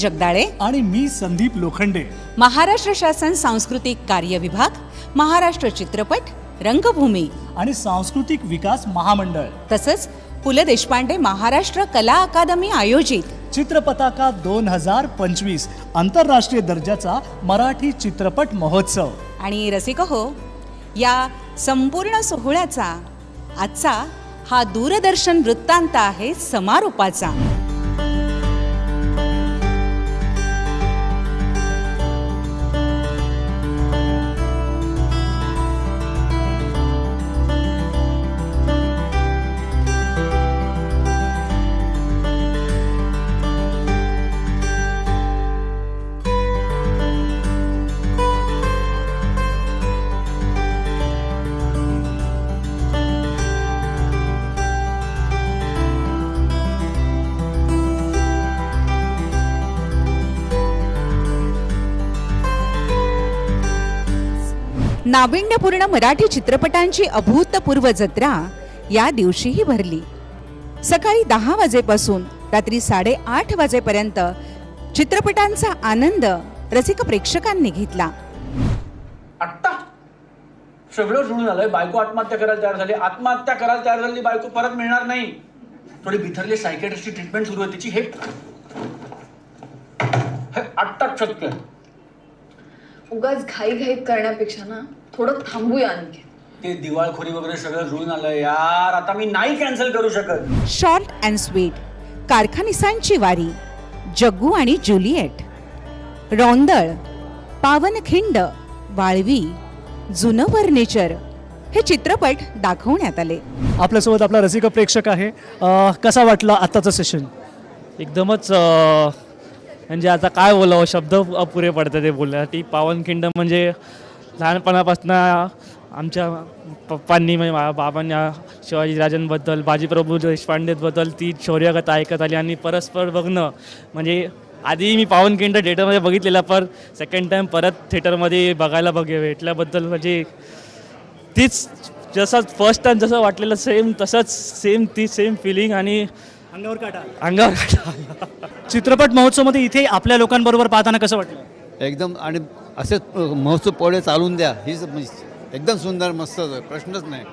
जगदाळे आणि मी संदीप लोखंडे. महाराष्ट्र शासन सांस्कृतिक कार्य विभाग महाराष्ट्र चित्रपट रंगभूमी. आणि सांस्कृतिक विकास महामंडळ. तसंच पु ल देशपांडे महाराष्ट्र कला अकादमी आयोजित. चित्रपताका दोन हजार पंचवीस आंतरराष्ट्रीय दर्जाचा मराठी चित्रपट महोत्सव. आणि रसिक हो या संपूर्ण सोहळ्याचा आजचा हा दूरदर्शन वृत्तांत आहे समारोपाचा. नाविन्यपूर्ण मराठी चित्रपटांची अभूतपूर्व जत्रा या दिवशीही भरली. सकाळी दहा वाजेपासून रात्री साडेआठ वाजेपर्यंत चित्रपटांचा आनंद रसिक प्रेक्षकांनी घेतला. आत्ता? सगळं सोडून आलंय. बायको आत्महत्या करायला तयार झाली. आत्महत्या करायला तयार झालेली बायको परत मिळणार नाही. थोडी बिथरली सायकेट्रिस्टची ट्रीटमेंट सुरू आहे तिची हे आत्ताच शक्य उगाच घाई घाईत करण्यापेक्षा ना थोडं थांबूया आणखी. ते दिवाळखोरी वगैरे सगळं जुळून आलंय यार. आता मी नाही कॅन्सल करू शकत. शॉर्ट अँड स्वीट कारखानिसांची वारी जग्गू आणि जुलिएट. रौंदळ पावनखिंड वाळवी जुनं फर्निचर हे चित्रपट दाखवण्यात आले. आपल्यासोबत आपला रसिक प्रेक्षक आहे. अं, कसा वाटला आत्ताचं सेशन एकदमच अ, म्हणजे आता काय बोलावं शब्द अपुरे पडतात ते बोलण्यासाठी. पावनखिंड म्हणजे लहानपणापासून आमच्या पप्पांनी म्हणजे मा- बाबांनी शिवाजी राजांबद्दल बाजीप्रभू देशपांडेबद्दल ती शौर्यकथा ऐकत आली आणि परस्पर बघणं म्हणजे आधी मी पावनखिंड थिएटरमध्ये बघितलेला पण सेकंड टाईम परत थिएटरमध्ये बघायला बघ भेटल्याबद्दल म्हणजे तीच जसं फर्स्ट टाइम जसं वाटलेलं सेम तसंच सेम ती सेम फिलिंग आणि अंगावर काटा अंगावर काटा. चित्रपट महोत्सवमध्ये इथे आपल्या लोकांबरोबर पाहताना कसं वाटलं एकदम आणि असेच महोत्सव पोळे चालून द्या. हीच म्हणजे एकदम सुंदर मस्त प्रश्नच नाही.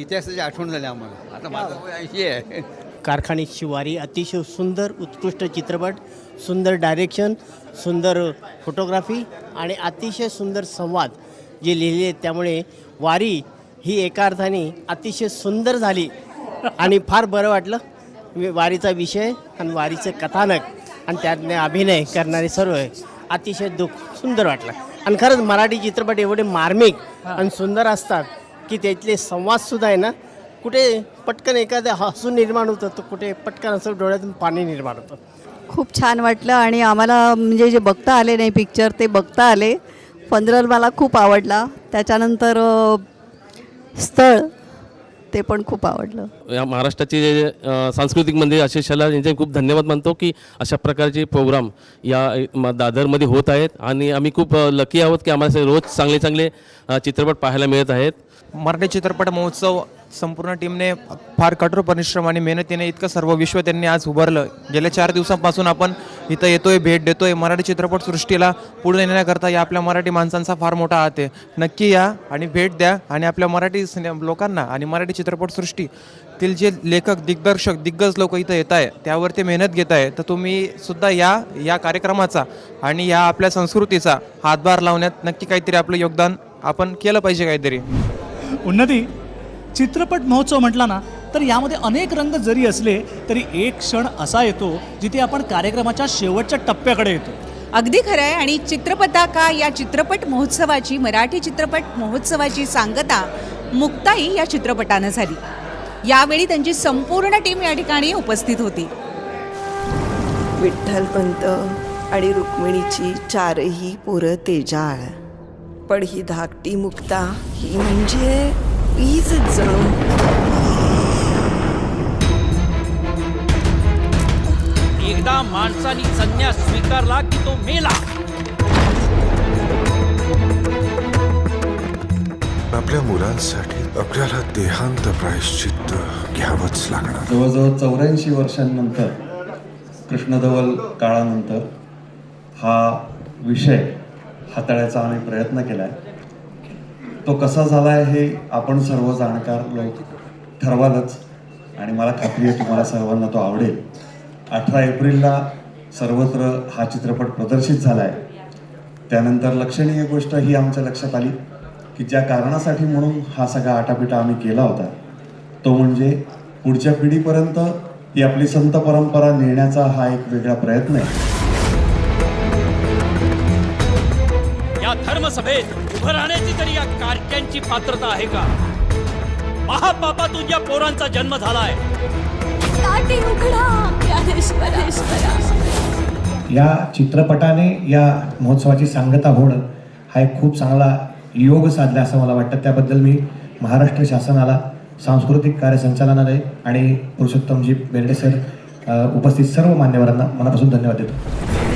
इतिहासाची आठवण झाली आम्हाला. आता माझं वय ऐंशी आहे. कारखान्याची शिवारी अतिशय सुंदर उत्कृष्ट चित्रपट सुंदर डायरेक्शन सुंदर फोटोग्राफी आणि अतिशय सुंदर संवाद जे लिहिले आहेत. त्यामुळे वारी ही एका अर्थाने अतिशय सुंदर झाली आणि फार बरं वाटलं. वारीचा विषय आणि वारीचं कथानक आणि त्यातने अभिनय करणारे सर्व अतिशय दुःख सुंदर वाटलं. आणि खरंच मराठी चित्रपट एवढे मार्मिक आणि सुंदर असतात की त्यातले संवादसुद्धा आहे ना कुठे पटकन एखादं हसून निर्माण होतं तर कुठे पटकन असं डोळ्यातून पाणी निर्माण होतं. खूप छान वाटलं आणि आम्हाला म्हणजे जे बघता आले नाही पिक्चर ते बघता आले. पंधरल मला खूप आवडला. त्याच्यानंतर स्थळ. ते पण खूप आवडलं. या महाराष्ट्राचे जे सांस्कृतिक मंदिर आशिष शाला यांचे खूप धन्यवाद मानतो की अशा प्रकारचे प्रोग्राम या दादरमध्ये होत आहेत. आणि आम्ही खूप लकी आहोत की आम्हाला असे रोज चांगले चांगले चित्रपट पाहायला मिळत आहेत. मराठी चित्रपट महोत्सव संपूर्ण टीमने फार कठोर परिश्रम आणि मेहनतीने इतकं सर्व विश्व त्यांनी आज उभारलं. गेल्या चार दिवसांपासून आपण इथं येतोय भेट देतोय. मराठी चित्रपटसृष्टीला पुढे नेण्याकरता या आपल्या मराठी माणसांचा फार मोठा हात आहे. नक्की या आणि भेट द्या आणि आपल्या मराठी लोकांना आणि मराठी चित्रपटसृष्टीतील जे लेखक दिग्दर्शक दिग्गज लोक इथं येत आहे त्यावरती मेहनत घेत आहे तर तुम्ही सुद्धा या या कार्यक्रमाचा आणि या आपल्या संस्कृतीचा हातभार लावण्यात नक्की काहीतरी आपलं योगदान आपण केलं पाहिजे काहीतरी. उन्नती. चित्रपट महोत्सव म्हटला ना तर यामध्ये अनेक रंग जरी असले तरी एक क्षण असा येतो जिथे आपण कार्यक्रमाच्या शेवटच्या टप्प्याकडे येतो. अगदी खरं आहे आणि चित्रपताका या चित्रपट महोत्सवाची मराठी चित्रपट महोत्सवाची सांगता मुक्ताई या चित्रपटानं झाली. यावेळी त्यांची संपूर्ण टीम या ठिकाणी उपस्थित होती. विठ्ठलपंत आणि रुक्मिणीची चारही पोरं तेजाळ. पण ही धाकटी मुक्ता ही म्हणजे वीज जणू. एकदा माणसानी संन्यास स्वीकारला की तो मेला. आपल्या मुलांसाठी आपल्याला देहांत प्रायश्चित्त घ्यावंच लागणार. जवळजवळ चौऱ्याऐंशी वर्षांनंतर कृष्णधवल काळानंतर हा विषय हाताळायचा आम्ही प्रयत्न केला आहे तो कसा झाला आहे हे आपण सर्व जाणकार लोक ठरवालच. आणि मला खात्री आहे तुम्हाला सर्वांना तो आवडेल. अठरा एप्रिलला सर्वत्र हा चित्रपट प्रदर्शित झाला आहे त्यानंतर लक्षणीय गोष्ट ही आमच्या लक्षात आली की ज्या कारणासाठी म्हणून हा सगळा आटापिटा आम्ही केला होता तो म्हणजे पुढच्या पिढीपर्यंत ही आपली संत परंपरा नेण्याचा हा एक वेगळा प्रयत्न आहे. धर्मसभेत उभं राहण्याची तरी या कारक्यांची पात्रता आहे का? महापापातून या पोरांचा जन्म झालाय. या चित्रपटाने या महोत्सवाची सांगता होणं हा एक खूप चांगला योग साधला असं मला वाटतं. त्याबद्दल मी महाराष्ट्र शासनाला सांस्कृतिक कार्य संचालनालय आणि पुरुषोत्तमजी बेर्डे सर उपस्थित सर्व मान्यवरांना मनापासून धन्यवाद देतो.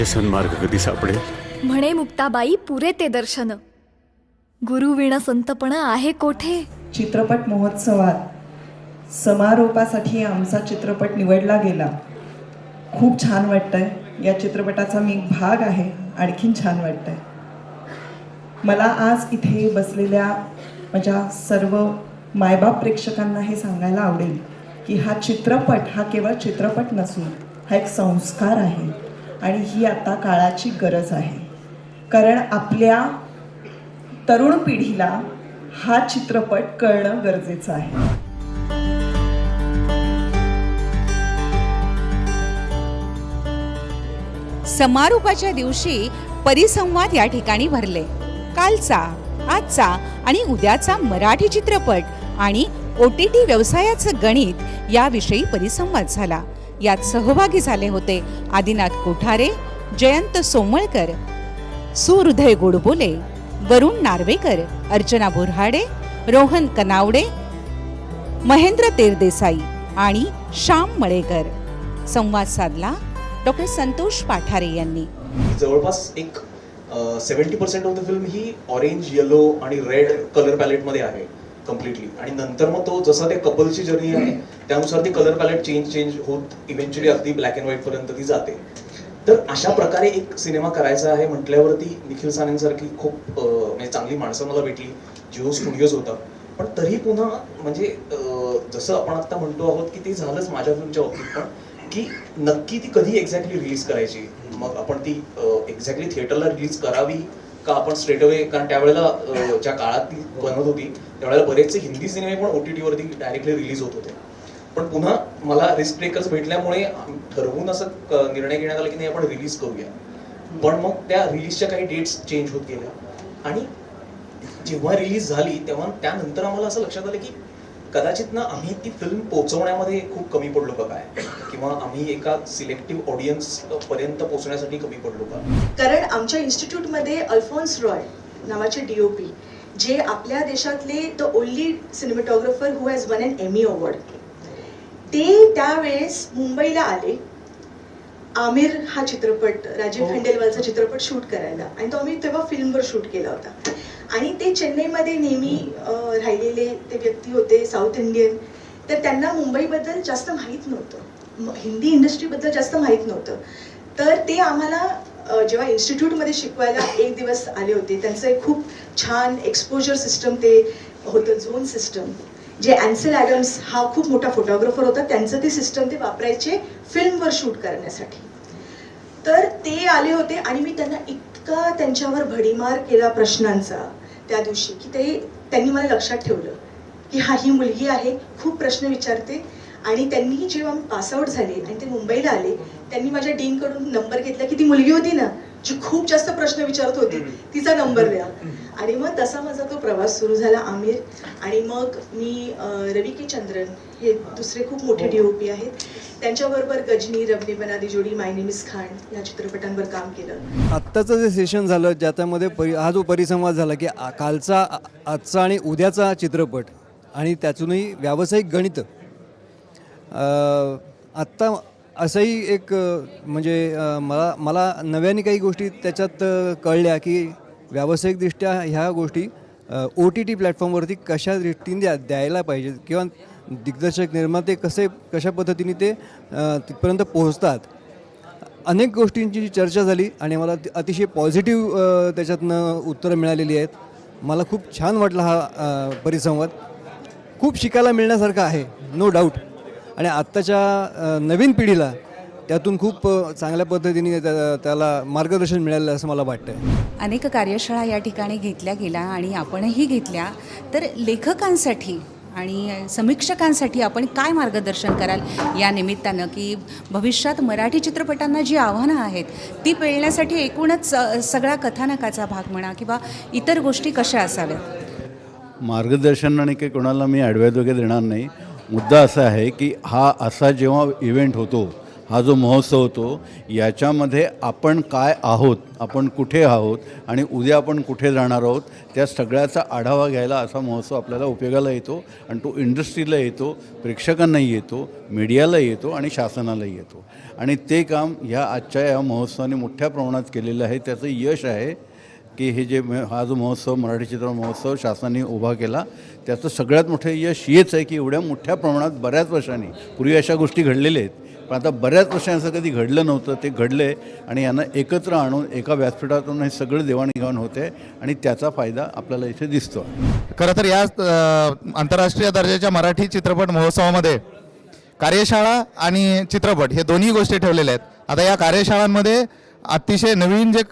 म्हणजे सन्मार्ग कधी सापडेल? म्हणे मुक्ताबाई पुरे ते दर्शन. गुरुविण संतपण आहे कोठे? चित्रपट महोत्सवात समारोपासाठी आमचा चित्रपट निवडला गेला. खूप छान वाटतंय. या चित्रपटाचा मी एक भाग आहे आणखीन छान वाटतंय. मला आज इथे बसलेल्या माझ्या सर्व मायबाप प्रेक्षकांना हे सांगायला आवडेल की हा चित्रपट हा केवळ चित्रपट नसून हा एक संस्कार आहे. आणि ही आता काळाची गरज आहे. कारण आपल्या तरुण पिढीला हा चित्रपट कळणं गरजेचं आहे. समारोपाच्या दिवशी परिसंवाद या ठिकाणी भरले. कालचा आजचा आणि उद्याचा मराठी चित्रपट आणि ओ टी टी व्यवसायाचं गणित याविषयी परिसंवाद झाला. यात सहभागी झाले होते आदिनाथ कोठारे जयंत सोमळकर सुहृदय गोडबोले वरुण नार्वेकर अर्चना बोरहाडे रोहन कनावडे महेंद्र तेरदेसाई आणि श्याम मळेकर. संवाद साधला डॉक्टर संतोष पाठारे यांनी. जवळपास एक seventy percent of the film he orange yellow आणि रेड कलर पॅलेटमध्ये आहे कम्प्लिटली आणि नंतर मग तो जसा त्या कपलची जर्नी आहे त्यानुसार ती कलर पॅलेट चेंज चेंज होत इव्हेंच्युअली अगदी ब्लॅक अँड व्हाईट पर्यंत ती जाते. तर अशा प्रकारे एक सिनेमा करायचा आहे म्हटल्यावरती निखिल सानेंसारखी खूप म्हणजे चांगली माणसं मला भेटली जिओ स्टुडिओज होता. पण तरी पुन्हा म्हणजे जसं आपण आता म्हणतो आहोत की ते झालंच माझ्या फिल्मच्या बाबतीत पण की नक्की ती कधी एक्झॅक्टली रिलीज करायची? मग आपण ती एक्झॅक्टली थिएटरला रिलीज करावी का आपण स्ट्रेट अवे कारण त्यावेळेला ज्या काळात ती बनत होती त्यावेळेला बरेचसे हिंदी सिनेमे पण ओ टी टीवरती डायरेक्टली रिलीज होत होते. पण पुन्हा मला रिस्क ब्रेकर्स भेटल्यामुळे ठरवून असं निर्णय घेण्यात आला की नाही आपण रिलीज करूया. पण मग त्या रिलीजच्या काही डेट्स चेंज होत गेल्या. आणि जेव्हा रिलीज झाली तेव्हा त्यानंतर आम्हाला असं लक्षात आलं की कदाचित ना आम्ही ती फिल्म पोहोचवण्यामध्ये खूप कमी पडलो का काय? किंवा आम्ही एका सिलेक्टिव्ह ऑडियन्स पर्यंत पोहोचण्यासाठी कमी पडलो का? कारण आमच्या इन्स्टिट्यूटमध्ये अल्फॉन्स रॉय नावाचे डी ओ पी जे आपल्या देशातले the only cinematographer who has won an Emmy award ते त्यावेळेस मुंबईला आले. आमिर हा चित्रपट राजीव खंडेलवालचा चित्रपट शूट करायला. आणि तो आम्ही तेव्हा फिल्मवर शूट केला होता. आणि ते चेन्नईमध्ये नेहमी राहिलेले ते व्यक्ती होते साऊथ इंडियन. तर त्यांना मुंबईबद्दल जास्त माहीत नव्हतं. हिंदी इंडस्ट्रीबद्दल जास्त माहीत नव्हतं. तर ते आम्हाला जेव्हा इन्स्टिट्यूटमध्ये शिकवायला एक दिवस आले होते त्यांचं एक खूप छान एक्सपोजर सिस्टम ते होतं झोन सिस्टम जे अँसेल ॲडम्स हा खूप मोठा फोटोग्राफर होता त्यांचं ते सिस्टम ते वापरायचे फिल्मवर शूट करण्यासाठी. तर ते आले होते आणि मी त्यांना इतका त्यांच्यावर भडीमार केला प्रश्नांचा त्या दिवशी की ते त्यांनी मला लक्षात ठेवलं की हा ही मुलगी आहे खूप प्रश्न विचारते आणि त्यांनी जेव्हा मी पासआउट झाले आणि ते मुंबईला आले त्यांनी माझ्या डीनकडून नंबर घेतला की ती मुलगी होती ना जी खूप जास्त प्रश्न विचारत होती तिचा नंबर द्या. आणि मग तसा माझा तो प्रवास सुरू झाला आमिर. आणि मग मी रवी के चंद्रन हे दुसरे खूप मोठे डी ओ पी आहेत. त्यांच्याबरोबर गजनी रबने बनादी जोडी माय नेम इज खान या चित्रपटांवर काम केलं. आत्ताचं जे सेशन झालं ज्याच्यामध्ये परि हा जो परिसंवाद झाला की कालचा आजचा आणि उद्याचा चित्रपट आणि त्यातूनही व्यावसायिक गणित. अ, आत्ता असंही एक म्हणजे मला मला नव्याने काही गोष्टी त्याच्यात कळल्या की व्यावसायिकदृष्ट्या ह्या गोष्टी ओ टी टी प्लॅटफॉर्मवरती कशा दृष्टीने द्या द्यायला पाहिजेत किंवा दिग्दर्शक निर्माते कसे कशा पद्धतीने ते तिथपर्यंत पोहोचतात. अनेक गोष्टींची चर्चा झाली आणि मला अतिशय पॉझिटिव्ह त्याच्यातनं उत्तरं मिळालेली आहेत. मला खूप छान वाटला हा परिसंवाद. खूप शिकायला मिळण्यासारखा आहे नो डाऊट. आणि आत्ताच्या नवीन पिढीला त्यातून खूप चांगल्या पद्धतीने त्या- त्याला मार्गदर्शन मिळालं असं मला वाटतं अनेक कार्यशाळा या ठिकाणी घेतल्या गेल्या आणि आपणही घेतल्या. तर लेखकांसाठी आणि समीक्षकांसाठी आपण काय मार्गदर्शन कराल या निमित्तानं की भविष्यात मराठी चित्रपटांना जी आव्हानं आहेत ती पेलण्यासाठी एकूणच अ, सगळा कथानकाचा भाग म्हणा किंवा इतर गोष्टी कशा असाव्यात? मार्गदर्शन आणि काही कोणाला मी ॲडवाईज वगैरे देणार नाही मुद्दा असा आहे की हा असा जेव्हा इव्हेंट होतो हा जो महोत्सव होतो याच्यामध्ये आपण काय आहोत आपण कुठे आहोत आणि उद्या आपण कुठे जाणार आहोत त्या सगळ्याचा आढावा घ्यायला असा महोत्सव आपल्याला उपयोगाला येतो आणि तो इंडस्ट्रीला येतो प्रेक्षकांनाही येतो मीडियाला येतो आणि शासनालाही येतो. आणि ते काम ह्या आजच्या या महोत्सवाने मोठ्या प्रमाणात केलेलं आहे. त्याचं यश आहे की हे जे हा जो महोत्सव मराठी चित्र महोत्सव शासनाने उभा केला त्याचं सगळ्यात मोठं यश हेच आहे की एवढ्या मोठ्या प्रमाणात बऱ्याच वर्षांनी पूर्वी अशा गोष्टी घडलेल्या आहेत पण आता बऱ्याच वर्षांचं कधी घडलं नव्हतं ते घडलं आहे आणि यांना एकत्र आणून एका व्यासपीठातून हे सगळं देवाणघेवाण होते आणि त्याचा फायदा आपल्याला इथे दिसतो खरं तर या आंतरराष्ट्रीय दर्जाच्या मराठी चित्रपट महोत्सवामध्ये कार्यशाळा आणि चित्रपट हे दोन्ही गोष्टी ठेवलेल्या आहेत. आता या कार्यशाळांमध्ये अतिशय नवीन जे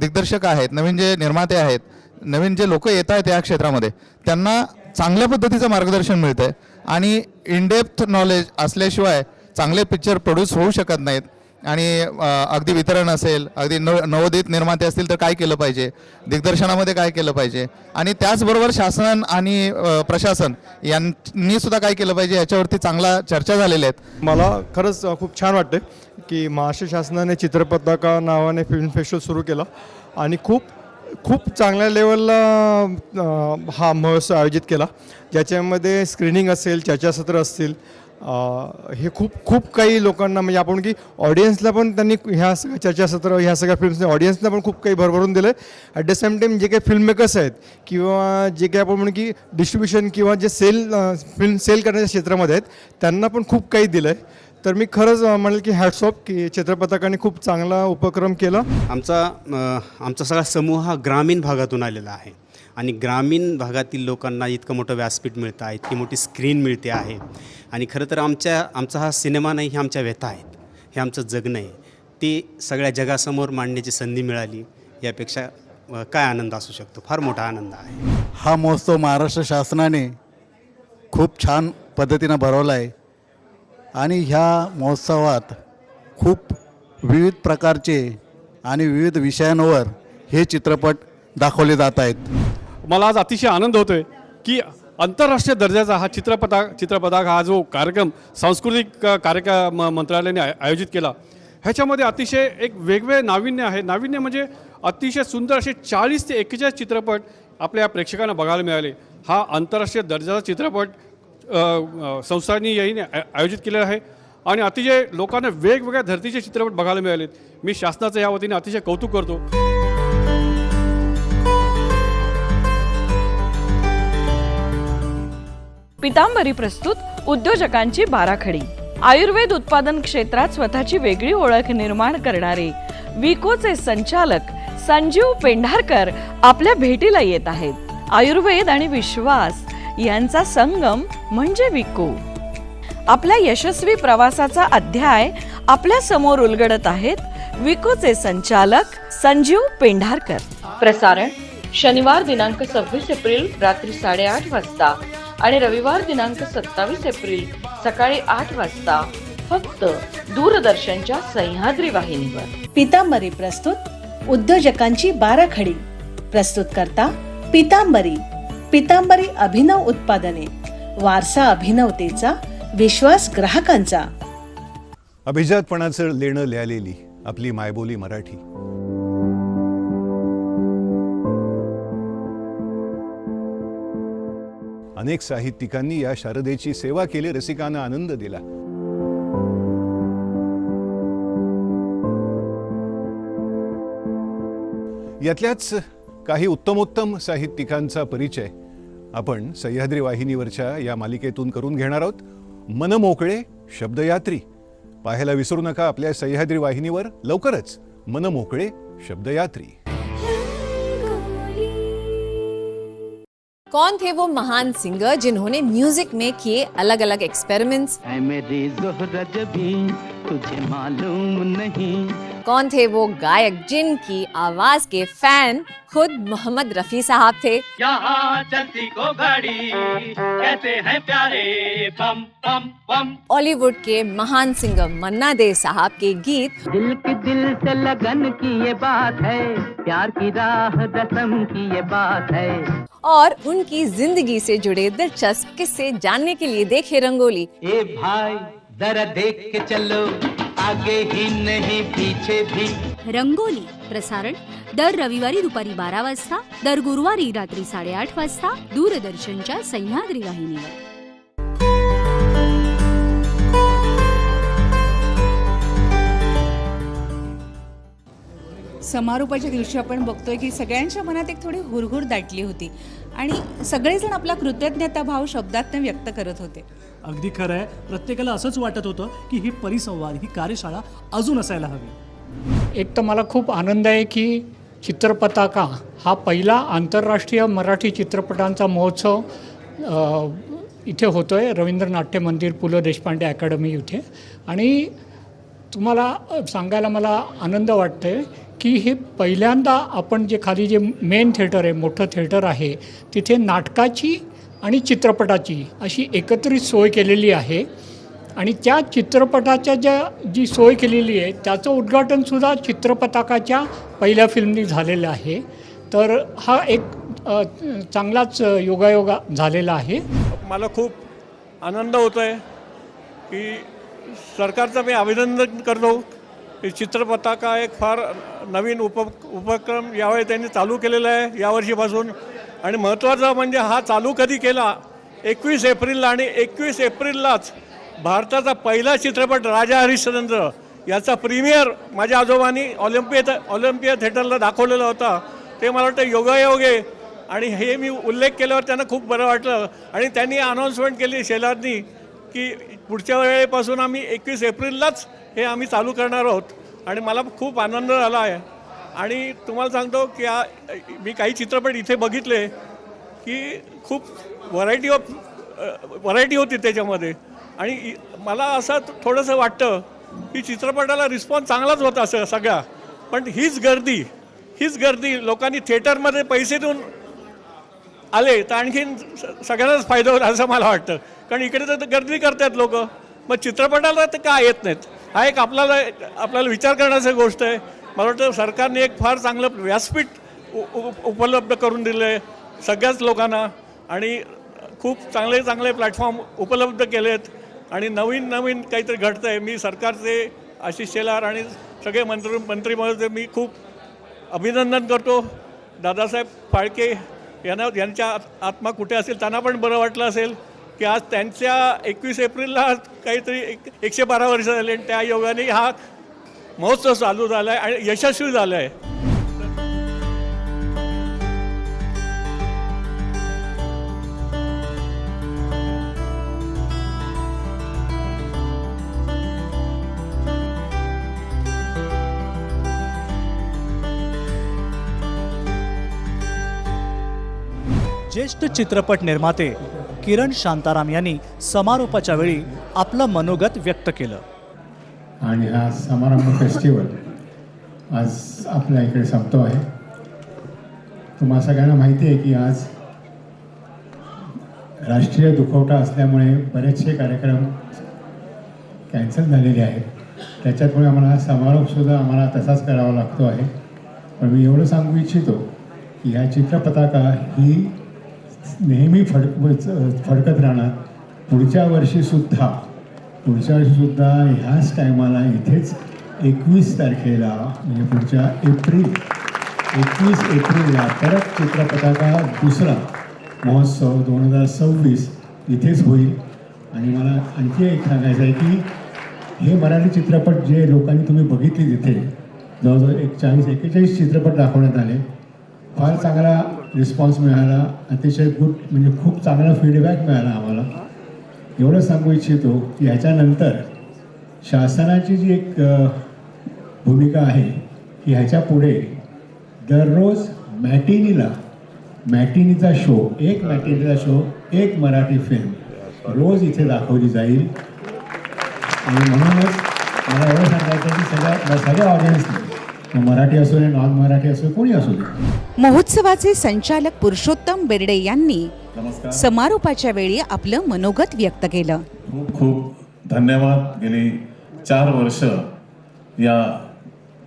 दिग्दर्शक आहेत नवीन जे निर्माते आहेत नवीन जे लोक येत आहेत या क्षेत्रामध्ये त्यांना चांगल्या पद्धतीचं मार्गदर्शन मिळतं आहे आणि इनडेप्थ नॉलेज असल्याशिवाय चांगले पिक्चर प्रोड्यूस होऊ शकत नाहीत. आणि अगदी वितरण असेल अगदी नव नवोदित निर्माते असतील तर काय केलं पाहिजे? दिग्दर्शनामध्ये काय केलं पाहिजे? आणि त्याचबरोबर शासन आणि प्रशासन यांनी सुद्धा काय केलं पाहिजे याच्यावरती चांगला चर्चा झालेल्या आहेत. मला खरंच खूप छान वाटते की महाराष्ट्र शासनाने चित्रपताका नावाने फिल्म फेस्टिवल सुरू केला. आणि खूप खूप चांगल्या लेवलला हा महोत्सव आयोजित केला. ज्याच्यामध्ये स्क्रीनिंग असेल चर्चासत्र असतील हे खूप खूप काही लोकांना म्हणजे आपण की ऑडियन्सला पण त्यांनी ह्या सगळ्या चर्चासत्र ह्या सगळ्या फिल्म्सने ऑडियन्सला पण खूप काही भरभरून दिलं आहे ॲट द सेम टाईम जे काही फिल्म मेकर्स आहेत किंवा जे काही आपण म्हणू की डिस्ट्रीब्युशन किंवा जे सेल फिल्म सेल करण्याच्या क्षेत्रामध्ये आहेत त्यांना पण खूप काही दिलं आहे तर मी खरंच म्हणेल की हॅट्स ऑफ की चित्रपटाकाने खूप चांगला उपक्रम केला. आमचा आमचा सगळा समूह हा ग्रामीण भागातून आलेला आहे. आणि ग्रामीण भागातील लोकांना इतकं मोठं व्यासपीठ मिळतं आहे इतकी मोठी स्क्रीन मिळते आहे. आणि खरं तर आमच्या आमचा हा सिनेमा नाही हे आमच्या व्यथा आहेत. हे आमचं जगणं आहे ते सगळ्या जगासमोर मांडण्याची संधी मिळाली यापेक्षा काय आनंद असू शकतो? फार मोठा आनंद आहे. हा महोत्सव महाराष्ट्र शासनाने खूप छान पद्धतीनं भरवला आहे. आणि ह्या महोत्सवात खूप विविध प्रकारचे आणि विविध विषयांवर हे चित्रपट दाखवले जात आहेत. मला आज अतिशय आनंद होतोय की आंतरराष्ट्रीय दर्जाचा हा चित्रपटा चित्रपटाक हा जो कार्यक्रम सांस्कृतिक कार्यक्रम मंत्रालयाने आयोजित केला ह्याच्यामध्ये अतिशय एक वेगवेगळे नाविन्य आहे. नाविन्य म्हणजे अतिशय सुंदर असे चाळीस ते एक्केचाळीस चित्रपट आपल्या प्रेक्षकांना बघायला मिळाले. हा आंतरराष्ट्रीय दर्जाचा चित्रपट संस्थांनी याने आयोजित केलेलं आहे. आणि अतिशय लोकांना वेगवेगळ्या धर्तीचे चित्रपट बघायला मिळालेत. मी शासनाचं या वतीने अतिशय कौतुक करतो. पितांबरी प्रस्तुत उद्योजकांची बाराखडी. आयुर्वेद उत्पादन क्षेत्रात स्वतःची वेगळी ओळख निर्माण करणारे विकोचे संचालक संजीव पेंढारकर आपल्या भेटीला येत आहेत. आयुर्वेद आणि विश्वास यांचा संगम म्हणजे विको. आपल्या यशस्वी प्रवासाचा अध्याय आपल्यासमोर उलगडत आहेत विकोचे संचालक संजीव पेंढारकर. प्रसारण शनिवार दिनांक सव्वीस एप्रिल रात्री साडेआठ वाजता आणि रविवार दिनांक सत्तावीस एप्रिल सकाळी आठ वाजता फक्त दूरदर्शनच्या सह्याद्री वाहिनीवर. पितांबरी प्रस्तुत उद्योजकांची बाराखडी. प्रस्तुत करता पितांबरी. पितांबरी अभिनव उत्पादने वारसा अभिनवतेचा विश्वास ग्राहकांचा. अभिजातपणाचं लेणं लिहिलेली आपली मायबोली मराठी. अनेक साहित्यिकांनी या शारदेची सेवा केली रसिकांना आनंद दिला. यातल्याच काही उत्तमोत्तम साहित्यिकांचा परिचय आपण सह्याद्री वाहिनीवरच्या या मालिकेतून करून घेणार आहोत. मनमोकळे शब्दयात्री. पाहायला विसरू नका आपल्या सह्याद्री वाहिनीवर. लवकरच मनमोकळे शब्दयात्री. कौन थे वो महान सिंगर जिन्होंने म्यूजिक में किए अलग अलग एक्सपेरिमेंट्स तुझे मालूम नहीं। कौन थे वो गायक जिनकी आवाज़ के फ़ैन खुद मोहम्मद रफी साहब थे? यहाँ चलती को गाड़ी कहते हैं प्यारे बम बम बम। बॉलीवुड के महान सिंगर मन्ना दे साहब के गीत दिल की दिल से लगन की ये बात है प्यार की राह रसम की ये बात है। और उनकी ज़िंदगी से जुड़े दिलचस्प किस्से जानने के लिए देखे रंगोली। ए भाई जरा देख के चलो आगे ही नहीं पीछे भी। रंगोली प्रसारण दर रविवारी दुपारी बारा वाजता दर गुरुवारी रात्री साडेआठ वाजता दूरदर्शनच्या सह्याद्री वाहिनीवर. समारोपाच्या दिवशी आपण बघतोय की सगळ्यांच्या मनात एक थोडी हुरहुर दाटली होती. आणि सगळेजण आपला कृतज्ञता भाव शब्दातनं व्यक्त करत होते. अगदी खरं आहे. प्रत्येकाला असंच वाटत होतं की ही परिसंवाद ही कार्यशाळा अजून असायला हवी. एक तर मला खूप आनंद आहे की चित्रपताका हा पहिला आंतरराष्ट्रीय मराठी चित्रपटांचा महोत्सव इथे होतो आहे रवींद्र नाट्य मंदिर पु. ल. देशपांडे अकॅडमी इथे. आणि तुम्हाला सांगायला मला आनंद वाटतो आहे की हे पहिल्यांदा आपण जे खाली जे मेन थिएटर आहे मोठं थिएटर आहे तिथे नाटकाची आणि चित्रपटाची अशी एकत्रित सोय केलेली आहे. आणि त्या चित्रपटाच्या ज्या जी सोय केलेली आहे त्याचं उद्घाटनसुद्धा चित्रपताकाच्या पहिल्या फिल्मनी झालेलं आहे. तर हा एक चांगलाच योगायोगा झालेला आहे. मला खूप आनंद होतो आहे की सरकारचं मी अभिनंदन करतो. चित्रपटाका चित्रपताका एक फार नवीन उप उपक्रम यावेळी त्यांनी चालू केलेला आहे यावर्षीपासून आणि महत्त्वाचा म्हणजे हा चालू कधी केला? एकवीस एप्रिलला आणि एकवीस एप्रिललाच भारताचा पहिला चित्रपट राजा हरिश्चंद्र याचा प्रीमियर माझ्या आजोबांनी ऑलिम्पिया ऑलिम्पिया थिएटरला दाखवलेला होता. ते मला वाटतं योगायोगे. आणि हे मी उल्लेख केल्यावर त्यांना खूप बरं वाटलं. आणि त्यांनी अनाऊन्समेंट केली शेलारनी की पुढच्या वेळेपासून आम्ही एकवीस एप्रिललाच हे आम्ही चालू करणार आहोत. आणि मला खूप आनंद झाला आहे. आणि तुम्हाला सांगतो की आ मी काही चित्रपट इथे बघितले की खूप व्हरायटी ऑफ व्हरायटी होती त्याच्यामध्ये. आणि इ- मला असं थोडंसं वाटतं की चित्रपटाला रिस्पॉन्स चांगलाच होता असं सगळा. पण हीच गर्दी हीच गर्दी लोकांनी थिएटरमध्ये पैसे देऊन आले तर आणखीन स- सगळ्यांनाच फायदा होईल असं मला वाटतं. कारण इकडे तर गर्दी करतात लोक. मग चित्रपटाला तर का येत नाहीत? हा एक आपल्याला आपल्याला विचार करण्याची गोष्ट आहे. मला वाटतं सरकारने एक फार चांगलं व्यासपीठ उ- उपलब्ध करून दिलं आहे सगळ्याच लोकांना आणि खूप चांगले चांगले प्लॅटफॉर्म उपलब्ध केले आहेत आणि नवीन नवीन काहीतरी घडतं आहे मी सरकारचे आशिष शेलार आणि सगळे मंत्री मंत्री मी खूप अभिनंदन करतो. दादासाहेब फाळके यांना यांच्या आत्मा कुठे असेल त्यांना पण बरं वाटलं असेल. की आज त्यांच्या एकवीस एप्रिलला काहीतरी एक एकशे बारा वर्ष झाले आणि त्या योगाने हा महोत्सव चालू झाला आहे आणि यशस्वी झाला आहे ज्येष्ठ चित्रपट निर्माते किरण शांताराम यांनी समारोपाच्या वेळी आपलं मनोगत व्यक्त केलं. आणि हा समारंभ फेस्टिवल आज आपल्या इकडे संपतो आहे. तुम्हा सगळ्यांना माहिती आहे की आज राष्ट्रीय दुखवटा असल्यामुळे बरेचसे कार्यक्रम कॅन्सल झालेले आहेत. त्याच्यामुळे आम्हाला समारोपसुद्धा आम्हाला तसाच करावा लागतो आहे. पण मी एवढं सांगू इच्छितो की ह्या चित्रपताका ही नेहमी फडक फडकत राहणार. पुढच्या वर्षीसुद्धा पुढच्या वर्षीसुद्धा ह्याच टायमाला इथेच एकवीस तारखेला म्हणजे पुढच्या एप्रिल एकवीस एप्रिलला परत चित्रपटाचा दुसरा महोत्सव दोन हजार सव्वीस इथेच होईल. आणि मला आणखी एक सांगायचं आहे की हे मराठी चित्रपट जे लोकांनी तुम्ही बघितले तिथे जवळजवळ एक चाळीस एक्केचाळीस चित्रपट दाखवण्यात आले. फार चांगला रिस्पॉन्स मिळाला. अतिशय गुड म्हणजे खूप चांगला फीडबॅक मिळाला आम्हाला. एवढं सांगू इच्छितो की ह्याच्यानंतर शासनाची जी एक भूमिका आहे की ह्याच्या पुढे दररोज मॅटिनीला मॅटिनीचा शो एक मॅटिनीचा शो एक मराठी फिल्म रोज इथे दाखवली जाईल. आणि म्हणूनच मला एवढं सांगायचं की सगळ्या सगळ्या ऑडियन्सने मराठी असू नॉन मराठी असू कोणी असू महोत्सवाचे संचालक पुरुषोत्तम बेर्डे यांनी. समारोपाच्या वेळी आपलं मनोगत व्यक्त केलं. खूप खूप धन्यवाद. गेली चार वर्ष या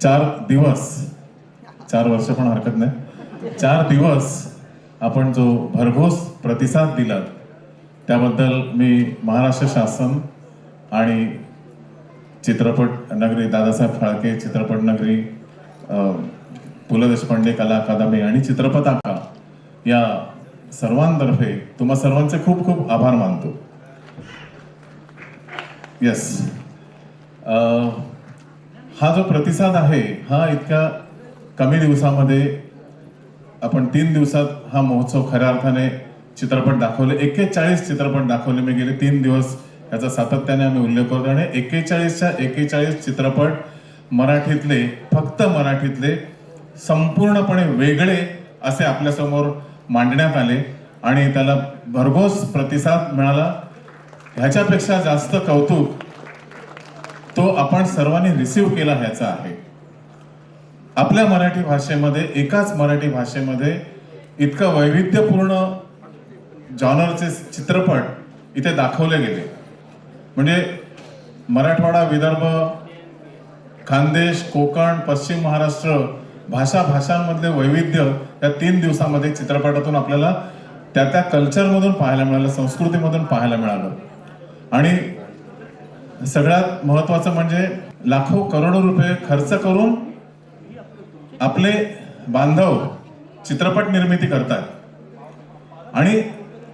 चार दिवस चार वर्ष पण हरकत नाही. चार दिवस आपण जो भरघोस प्रतिसाद दिलात त्याबद्दल मी महाराष्ट्र शासन आणि चित्रपट नगरी दादासाहेब फाळके चित्रपट नगरी पु ल देशपांडे कला अकादमी आणि चित्रपट आका या सर्वांतर्फे तुम्हा सर्वांचे खूप खूप आभार मानतो. येस हा जो प्रतिसाद आहे हा इतक्या कमी दिवसामध्ये आपण तीन दिवसात हा महोत्सव खऱ्या अर्थाने चित्रपट दाखवले. एक्केचाळीस चित्रपट दाखवले मी गेले तीन दिवस. याचा सातत्याने आम्ही उल्लेख करतो. आणि एक्केचाळीसच्या एक्केचाळीस चित्रपट मराठीतले फक्त मराठीतले संपूर्णपणे वेगळे असे आपल्यासमोर मांडण्यात आले आणि त्याला भरघोस प्रतिसाद मिळाला. ह्याच्यापेक्षा जास्त कौतुक तो आपण सर्वांनी रिसीव्ह केला ह्याचा आहे. आपल्या मराठी भाषेमध्ये एकाच मराठी भाषेमध्ये इतकं वैविध्यपूर्ण जॉनरचे चित्रपट इथे दाखवले गेले. म्हणजे मराठवाडा विदर्भ खानदेश कोकण पश्चिम महाराष्ट्र भाषा भाषांमधले वैविध्य या तीन दिवसामध्ये चित्रपटातून आपल्याला त्या त्या कल्चरमधून पाहायला मिळालं संस्कृतीमधून पाहायला मिळालं. आणि सगळ्यात महत्वाचं म्हणजे लाखो करोडो रुपये खर्च करून आपले बांधव चित्रपट निर्मिती करतात. आणि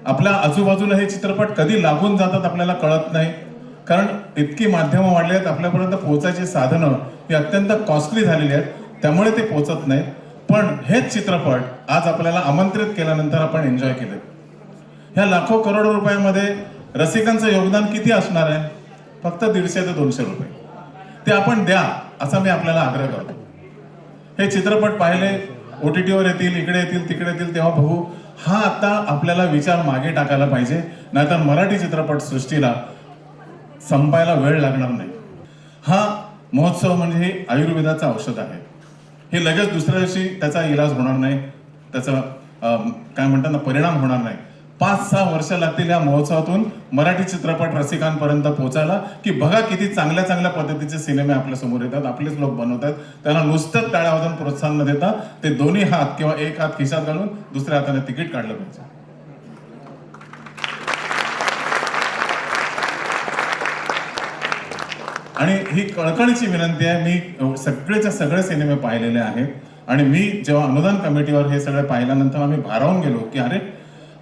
आपल्या आजूबाजूला हे चित्रपट कधी लागून जातात आपल्याला कळत नाही. कारण इतकी माध्यमं वाढली आहेत आपल्यापर्यंत पोहोचायची साधनं ही अत्यंत कॉस्टली झालेली आहेत. त्यामुळे ते पोहोचत नाहीत. पण हेच चित्रपट आज आपल्याला आमंत्रित केल्यानंतर आपण एन्जॉय केले ह्या लाखो करोडो रुपयामध्ये रसिकांचं योगदान किती असणार आहे? फक्त दीडशे ते दोनशे रुपये. ते आपण द्या असा मी आपल्याला आग्रह करतो. हे चित्रपट पाहिले ओ टी टीवर येतील इकडे येतील तिकडे येतील तेव्हा बघू. हा आता आपल्याला विचार मागे टाकायला पाहिजे. नाहीतर मराठी चित्रपट सृष्टीला संपायला वेळ लागणार नाही. हा महोत्सव म्हणजे हे आयुर्वेदाचं औषध आहे. हे लगेच दुसऱ्या दिवशी त्याचा इलाज होणार नाही. त्याचा काय म्हणतात ना परिणाम होणार नाही. पाच सहा वर्ष लागतील या महोत्सवातून मराठी चित्रपट रसिकांपर्यंत पोहोचायला की बघा किती चांगल्या चांगल्या पद्धतीचे सिनेमे आपल्यासमोर येतात आपलेच लोक बनवतात. त्यांना नुसतं टाळ्या वाजून प्रोत्साहन न देता ते दोन्ही हात किंवा एक हात खिशात घालून दुसऱ्या हाताने तिकीट काढलं पाहिजे. आणि ही कळकळीची विनंती आहे मी सगळेच्या सगळे सिनेमे पाहिलेले आहेत. आणि मी जेव्हा अनुदान कमिटीवर हे सगळं पाहिल्यानंतर आम्ही भारावून गेलो की अरे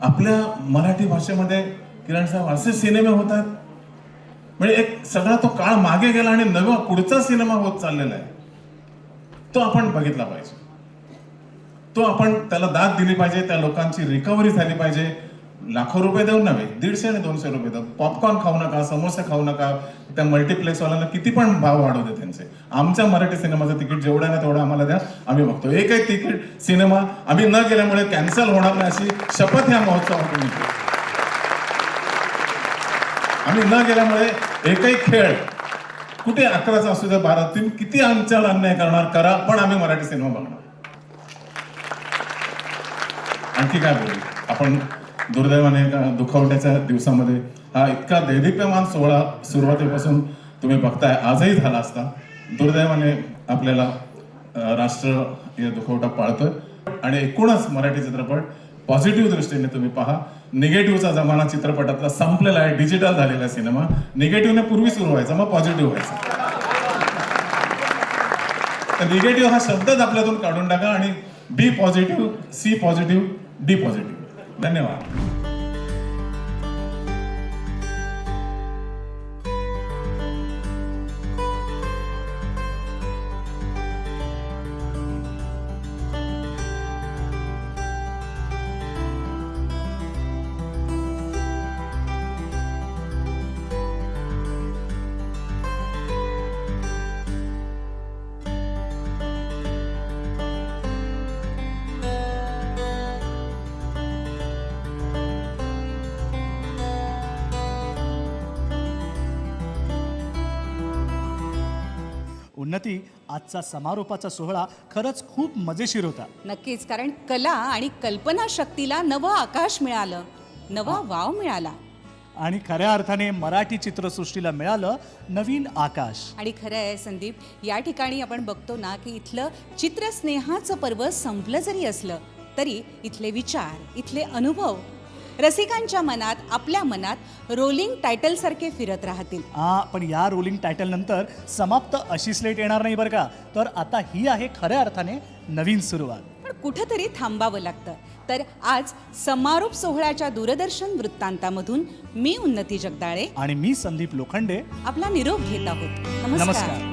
आपल्या मराठी भाषेमध्ये किरण साहेब असे सिनेमे होतात. म्हणजे एक सगळा तो काळ मागे गेला आणि नवा पुढचा सिनेमा होत चाललेला आहे. तो आपण बघितला पाहिजे. तो आपण त्याला दाद दिली पाहिजे त्या लोकांची रिकव्हरी झाली पाहिजे. लाखो रुपये देऊन नव्हे दीडशे आणि दोनशे रुपये देऊ पॉपकॉर्न खाऊ नका समोसे खाऊ नका त्या मल्टिप्लेक्सवाल्यांना किती पण भाव वाढवते त्यांचे. आमच्या मराठी सिनेमाचं तिकीट जेवढं ना तेवढं आम्हाला द्या आम्ही बघतो. एकही तिकीट सिनेमा आम्ही न गेल्यामुळे कॅन्सल होणार नाही अशी शपथ ह्या महोत्सवातून घेतो. आम्ही न गेल्यामुळे एकही खेळ कुठे अकराचा असू द्या बारा तुम्ही किती आमच्या अन्याय करणार करा पण आम्ही मराठी सिनेमा बघणार. आणखी काय बोलू? आपण दुर्दैवाने एका दुखवट्याच्या दिवसामध्ये हा इतका दैदिप्यमान सोहळा सुरुवातीपासून तुम्ही बघताय आजही झाला असता. दुर्दैवाने आपल्याला राष्ट्र या दुखवटा पाळतोय. आणि एकूणच मराठी चित्रपट पॉझिटिव्ह दृष्टीने तुम्ही पहा. निगेटिव्हचा जमाना चित्रपटातला संपलेला आहे डिजिटल झालेला सिनेमा निगेटिव्हने पूर्वी सुरू व्हायचा मग पॉझिटिव्ह व्हायचा. तर निगेटिव्ह हा शब्दच आपल्यातून काढून टाका आणि B positive C positive D positive धन्यवाद. उन्नती आजचा समारोपाचा सोहळा खरंच खूप मजेशीर होता. नक्कीच कारण कला आणि कल्पना शक्तीला नवं आकाश मिळालं नवा वाव मिळाला. आणि खऱ्या अर्थाने मराठी चित्रसृष्टीला मिळालं नवीन आकाश. आणि खरं आहे संदीप या ठिकाणी आपण बघतो ना की इथलं चित्रस्नेहाचं पर्व संपलं जरी असलं तरी इथले विचार इथले अनुभव रसिकांच्या मनात आपल्या मनात रोलिंग टायटल सारखे फिरत राहतील. हा पण या रोलिंग टायटल नंतर समाप्त अशी स्लेट येणार नाही बरं का? तर आता ही आहे खऱ्या अर्थाने नवीन सुरुवात. पण कुठंतरी थांबावं लागतं. तर आज समारोप सोहळ्याच्या दूरदर्शन वृत्तांतामधून मी उन्नती जगदाळे आणि मी संदीप लोखंडे. आपला निरोप घेत आहोत. नमस्कार.